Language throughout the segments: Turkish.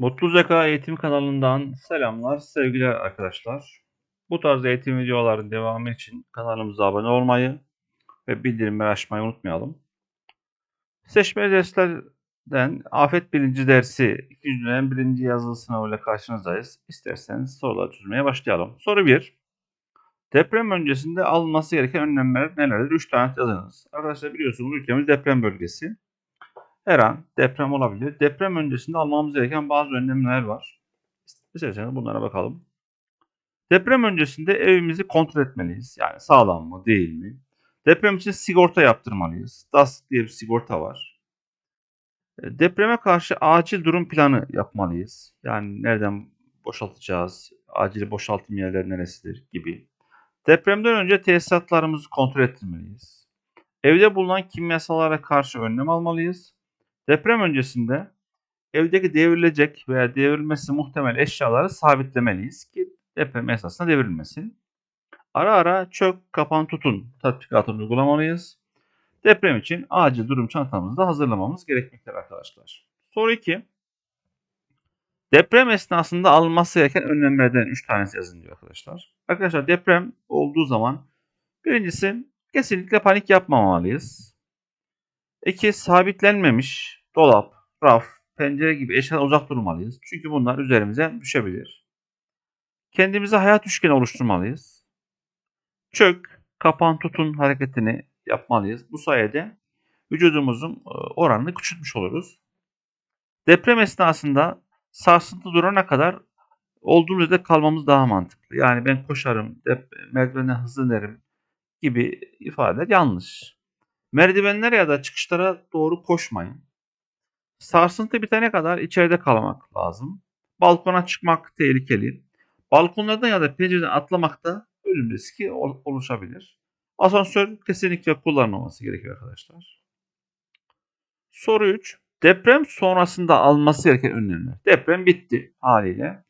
Mutlu Zeka Eğitim kanalından selamlar sevgili arkadaşlar. Bu tarz eğitim videoların devamı için kanalımıza abone olmayı ve bildirimleri açmayı unutmayalım. Seçmeli derslerden Afet birinci dersi 2. dönem 1. yazılı sınavıyla karşınızdayız. İsterseniz soruları çözmeye başlayalım. Soru 1. Deprem öncesinde alınması gereken önlemler nelerdir? 3 tane yazınız. Arkadaşlar biliyorsunuz ülkemiz deprem bölgesi. Her an deprem olabilir. Deprem öncesinde almamız gereken bazı önlemler var. İsterseniz bunlara bakalım. Deprem öncesinde evimizi kontrol etmeliyiz. Yani sağlam mı değil mi? Deprem için sigorta yaptırmalıyız. DAS diye bir sigorta var. E, Depreme karşı acil durum planı yapmalıyız. Yani nereden boşaltacağız, acil boşaltım yerleri neresidir gibi. Depremden önce tesisatlarımızı kontrol ettirmeliyiz. Evde bulunan kimyasallara karşı önlem almalıyız. Deprem öncesinde evdeki devrilecek veya devrilmesi muhtemel eşyaları sabitlemeliyiz ki deprem esasında devrilmesin. Ara ara çök, kapan, tutun tatbikatını uygulamalıyız. Deprem için acil durum çantamızı da hazırlamamız gerekmektedir arkadaşlar. Soru 2. Deprem esnasında alınması gereken önlemlerden 3 tanesi yazın diyor arkadaşlar. Arkadaşlar deprem olduğu zaman birincisi kesinlikle panik yapmamalıyız. 2. Sabitlenmemiş dolap, raf, pencere gibi eşyalar uzak durmalıyız. Çünkü bunlar üzerimize düşebilir. Kendimize hayat üçgeni oluşturmalıyız. Çök, kapan, tutun hareketini yapmalıyız. Bu sayede vücudumuzun e, oranını küçültmüş oluruz. Deprem esnasında sarsıntı durana kadar olduğumuz yerde kalmamız daha mantıklı. Yani ben koşarım, hızlı inerim gibi ifadeler yanlış. Merdivenlere ya da çıkışlara doğru koşmayın. Sarsıntı bitene kadar içeride kalmak lazım. Balkona çıkmak tehlikeli. Balkonlardan ya da pencereden atlamakta ölüm riski ol- oluşabilir. Asansör kesinlikle kullanılmaması gerekiyor arkadaşlar. Soru 3. Deprem sonrasında alınması gereken önlemler. Deprem bitti haliyle.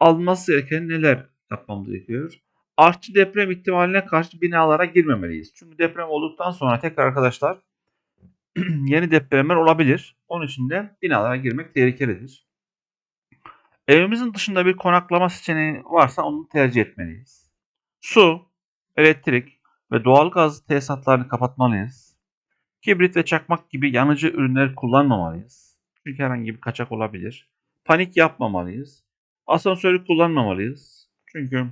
Alınması gereken neler yapmamız gerekiyor? Artçı deprem ihtimaline karşı binalara girmemeliyiz. Çünkü deprem olduktan sonra tekrar arkadaşlar yeni depremler olabilir. Onun için de binalara girmek tehlikelidir. Evimizin dışında bir konaklama seçeneği varsa onu tercih etmeliyiz. Su, elektrik ve doğalgaz tesisatlarını kapatmalıyız. Kibrit ve çakmak gibi yanıcı ürünler kullanmamalıyız. Çünkü herhangi bir kaçak olabilir. Panik yapmamalıyız. Asansörü kullanmamalıyız. Çünkü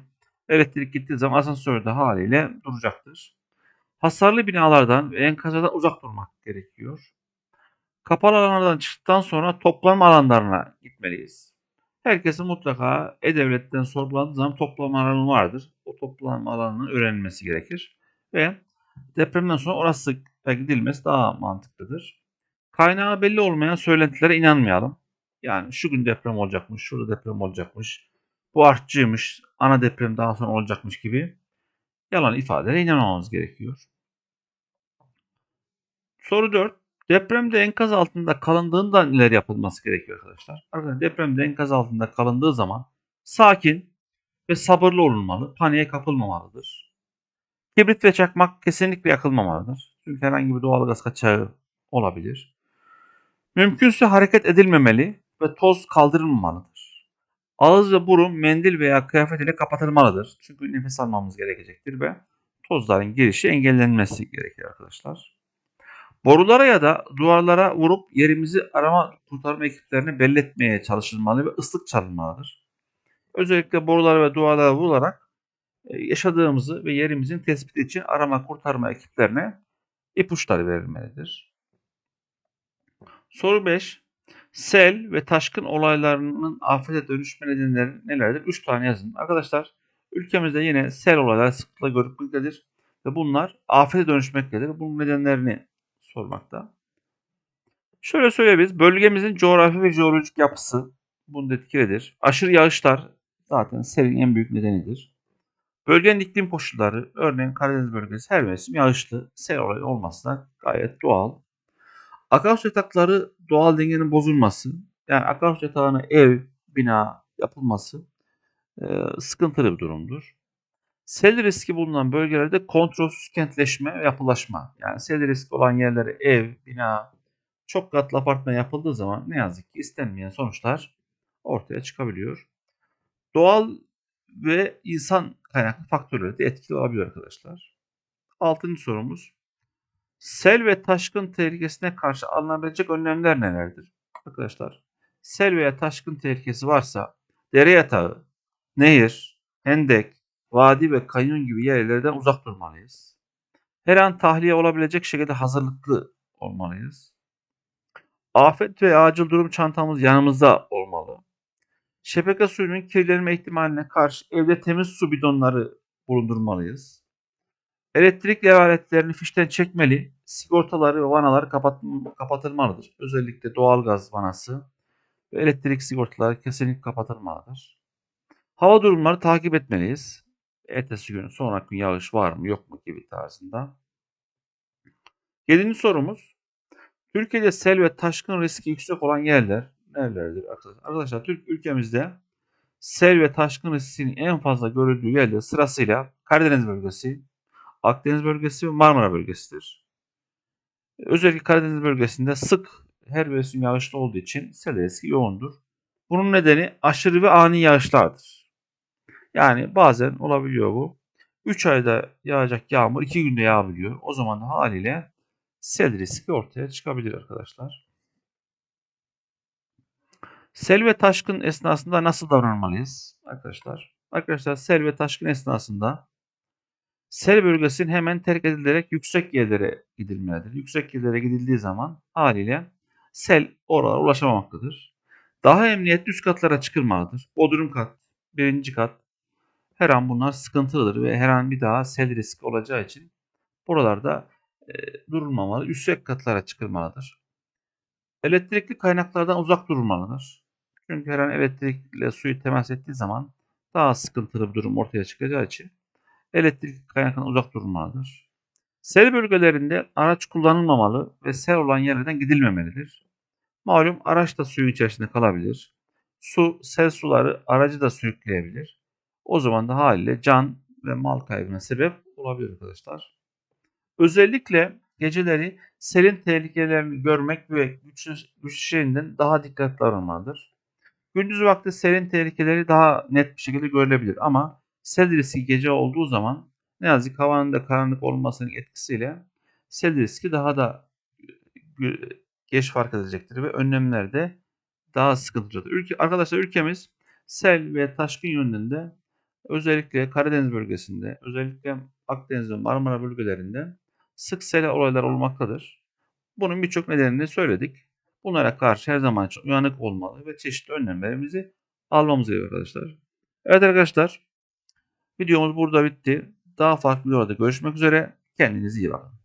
elektrik gittiği zaman asansör de haliyle duracaktır. Hasarlı binalardan ve enkazlardan uzak durmak gerekiyor. Kapalı alanlardan çıktıktan sonra toplanma alanlarına gitmeliyiz. Herkesin mutlaka E-Devlet'ten sorulandığı zaman toplama alanı vardır. O toplama alanının öğrenilmesi gerekir. Ve depremden sonra orası gidilmesi daha mantıklıdır. Kaynağı belli olmayan söylentilere inanmayalım. Yani şu gün deprem olacakmış, şurada deprem olacakmış, bu artçıymış, ana deprem daha sonra olacakmış gibi yalan ifadelere inanmamamız gerekiyor. Soru 4. Depremde enkaz altında kalındığında neler yapılması gerekiyor arkadaşlar? Arkadaşlar depremde enkaz altında kalındığı zaman sakin ve sabırlı olunmalı, paniğe kapılmamalıdır. Kibrit ve çakmak kesinlikle yakılmamalıdır. Çünkü herhangi bir doğalgaz kaçağı olabilir. Mümkünse hareket edilmemeli ve toz kaldırılmamalıdır. Ağız ve burun mendil veya kıyafet ile kapatılmalıdır. Çünkü nefes almamız gerekecektir ve tozların girişi engellenmesi gerekir arkadaşlar. Borulara ya da duvarlara vurup yerimizi arama kurtarma ekiplerine belli etmeye çalışılmalı ve ıslık çalınmalıdır. Özellikle borulara ve duvarlara vurularak e, yaşadığımızı ve yerimizin tespiti için arama kurtarma ekiplerine ipuçları verilmelidir. Soru 5. Sel ve taşkın olaylarının afete dönüşme nedenleri nelerdir? 3 tane yazın. Arkadaşlar ülkemizde yine sel olayları sıklıkla görülmektedir ve bunlar afete dönüşmektedir. Bunun nedenlerini sormakta. Şöyle söyleyebiliriz. Bölgemizin coğrafi ve jeolojik yapısı bunu etkilidir. Aşırı yağışlar zaten selin en büyük nedenidir. Bölgenin iklim koşulları, örneğin Karadeniz bölgesi her mevsim yağışlı, sel olayı olması da gayet doğal. Akarsu yatakları doğal dengenin bozulması, yani akarsu yatağına ev, bina yapılması e, sıkıntılı bir durumdur. Sel riski bulunan bölgelerde kontrolsüz kentleşme ve yapılaşma. Yani sel riski olan yerlere ev, bina, çok katlı apartman yapıldığı zaman ne yazık ki istenmeyen sonuçlar ortaya çıkabiliyor. Doğal ve insan kaynaklı faktörleri de etkili olabilir arkadaşlar. Altıncı sorumuz. Sel ve taşkın tehlikesine karşı alınabilecek önlemler nelerdir? Arkadaşlar sel veya taşkın tehlikesi varsa dere yatağı, nehir, hendek, vadi ve kanyon gibi yerlerden uzak durmalıyız. Her an tahliye olabilecek şekilde hazırlıklı olmalıyız. Afet ve acil durum çantamız yanımızda olmalı. Şebeke suyunun kirlenme ihtimaline karşı evde temiz su bidonları bulundurmalıyız. Elektrik aletlerini fişten çekmeli, sigortaları ve vanaları kapat, kapatılmalıdır. Özellikle doğalgaz vanası ve elektrik sigortaları kesinlikle kapatılmalıdır. Hava durumları takip etmeliyiz. Ertesi gün, sonraki gün yağış var mı yok mu gibi tarzında. Yedinci sorumuz. Türkiye'de sel ve taşkın riski yüksek olan yerler nerelerdir arkadaşlar? Arkadaşlar Türk ülkemizde sel ve taşkın riskinin en fazla görüldüğü yerler sırasıyla Karadeniz bölgesi, Akdeniz bölgesi ve Marmara bölgesidir. Özellikle Karadeniz bölgesinde sık her mevsim yağışlı olduğu için sel riski yoğundur. Bunun nedeni aşırı ve ani yağışlardır. Yani bazen olabiliyor bu. 3 ayda yağacak yağmur 2 günde yağabiliyor. O zaman haliyle sel riski ortaya çıkabilir arkadaşlar. Sel ve taşkın esnasında nasıl davranmalıyız arkadaşlar? Arkadaşlar sel ve taşkın esnasında sel bölgesinin hemen terk edilerek yüksek yerlere gidilmelidir. Yüksek yerlere gidildiği zaman haliyle sel oralara ulaşamamaktadır. Daha emniyetli üst katlara çıkılmalıdır. Bodrum kat, birinci kat her an bunlar sıkıntılıdır ve her an bir daha sel riski olacağı için buralarda e, durulmamalı. Yüksek katlara çıkılmalıdır. Elektrikli kaynaklardan uzak durulmalıdır. Çünkü her an elektrikle suyu temas ettiği zaman daha sıkıntılı bir durum ortaya çıkacağı için elektrik kaynaklarından uzak durulmalıdır. Sel bölgelerinde araç kullanılmamalı ve sel olan yerlerden gidilmemelidir. Malum araç da suyun içerisinde kalabilir. Su, sel suları aracı da sürükleyebilir. O zaman da haliyle can ve mal kaybına sebep olabilir arkadaşlar. Özellikle geceleri selin tehlikelerini görmek ve güçlerinden daha dikkatli olmalıdır. Gündüz vakti selin tehlikeleri daha net bir şekilde görülebilir ama sel riski gece olduğu zaman ne yazık havanın da karanlık olmasının etkisiyle sel riski daha da geç fark edecektir ve önlemler de daha sıkıntılıdır. Ülke, arkadaşlar ülkemiz sel ve taşkın yönünde özellikle Karadeniz bölgesinde, özellikle Akdeniz ve Marmara bölgelerinde sık sel olaylar olmaktadır. Bunun birçok nedenini söyledik. Bunlara karşı her zaman uyanık olmalı ve çeşitli önlemlerimizi almamız gerekiyor arkadaşlar. Evet arkadaşlar videomuz burada bitti. Daha farklı videoda görüşmek üzere. Kendinize iyi bakın.